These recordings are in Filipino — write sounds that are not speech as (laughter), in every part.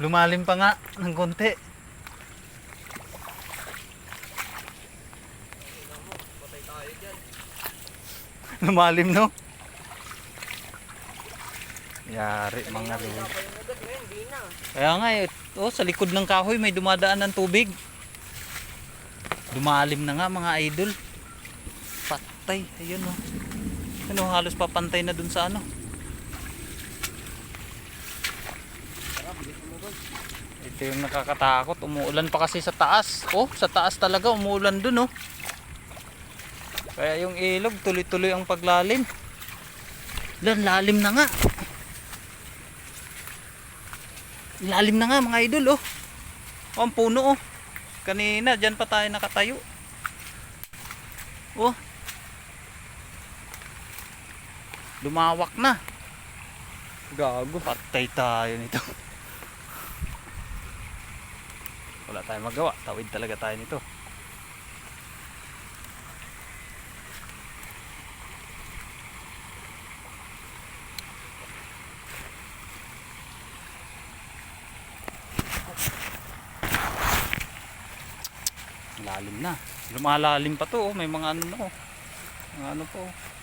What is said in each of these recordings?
Lumalim pa nga ng konti. Lumalim no? Yari mga lulu. Kaya nga eh, oh, sa likod ng kahoy may dumadaan ng tubig. Lumalim na nga mga idol. Patay, ayun oh. Ano, halos papantay na dun sa ano. Ito yung nakakatakot. Umuulan pa kasi sa taas. Oh, sa taas talaga umuulan dun oh. Kaya yung ilog tuloy-tuloy ang paglalim. Lan, lalim na nga. Lalim na nga mga idol oh. Oh, ang puno oh. Kanina diyan pa tayo nakatayo. Oh. Lumawak na. Gago, patay tayo nito. (laughs) Wala tayong magawa. Tawid talaga tayo nito. Lalim na. Lumalalim pa to. Oh. May mga ano na oh. Mga ano po. oh.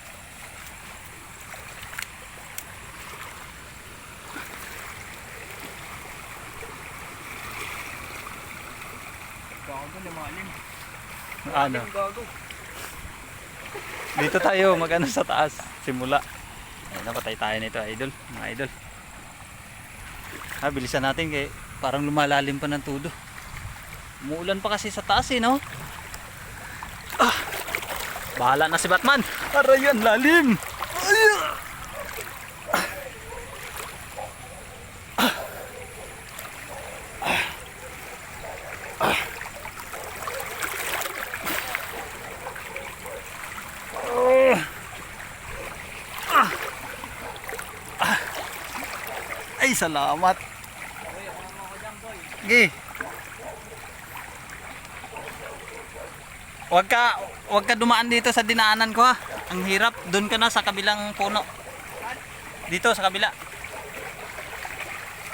Gago, lumalim. Ano? Gago. Dito tayo magano sa taas. Simula. Ayun, napatay tayo nito idol. Mga idol. Ha, bilisan natin kay parang lumalalim pa ng tudo. Umuulan pa kasi sa taas eh, no? Ah! Bahala na si Batman. Aray yan, lalim. Ay! Salamat. Sige. Wag ka, wag ka dumaan dito sa dinaanan ko ha. Ang hirap. Doon ka na sa kabilang puno. Dito sa kabila.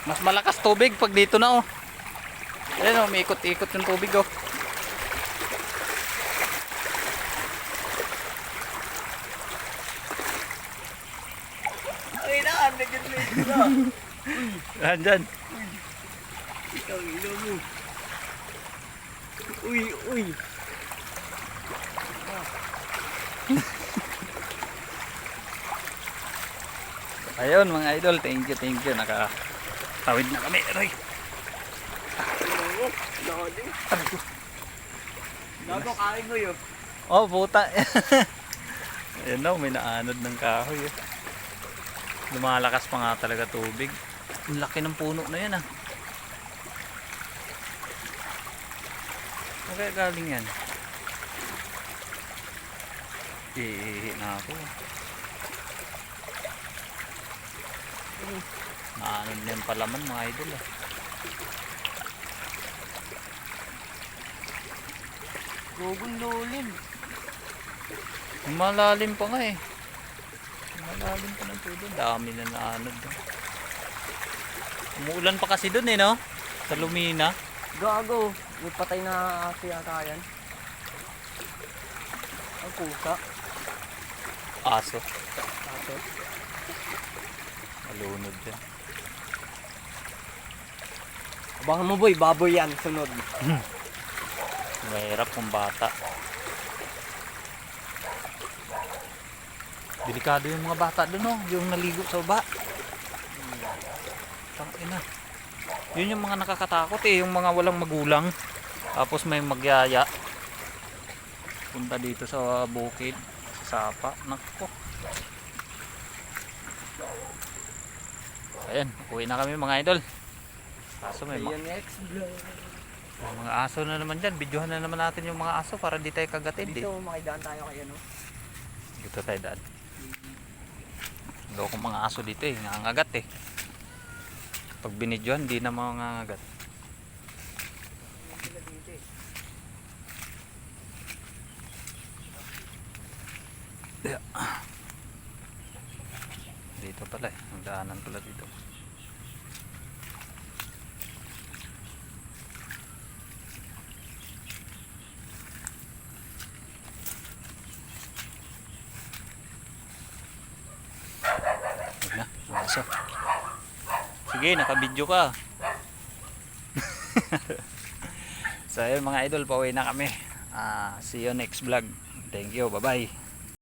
Mas malakas tubig pag dito na oh. Ayan oh, may ikot-ikot yung tubig oh. Ay na, nag-ready na. Yan dyan. Ikaw, ilaw mo. Uy, uy. (laughs) Ayun mga idol, thank you, thank you. Naka tawid na kami. Gago. Gago, kain mo yun. Oh, puta. (laughs) Ayun na, may naanod ng kahoy. eh. Lumalakas pa nga talaga tubig. Ang laki ng puno na yan ah. Kaya galing yan? Iihi na ako. Naanod na yung palaman mga idol ah. Gugong lulim. Malalim pa nga eh. Malalim pa ng tubig. Dami na naanod. eh. Umuulan pa kasi dun eh no? Sa Lumina. Gago, may patay na aso yata yan. Ang pusa. Aso. Aso. Malunod yan. Abangan mo boy, baboy yan, sunod. (clears throat) Mahirap kung bata. Delikado yung mga bata dun oh. Yung naligo sa baba. Tangina. Yun yung mga nakakatakot eh. Yung mga walang magulang. Tapos may magyaya. Punta dito sa bukid. Sa sapa. Nako. Ayan. Uwi na kami mga idol. Kaso may, may mga aso na naman dyan. Videohan na naman natin yung mga aso para di tayo kagatin. Di. Dito, makidaan tayo kay ano. Dito tayo daan. Loko mga aso dito eh, nangangagat eh. Pag binidyohan, di na mangangagat. Dito pala eh, ang daanan pala dito. aso. Sige, nakabidyo ka. (laughs) so ayun mga idol, pauwi na kami. Ah, see you next vlog. Thank you, bye-bye.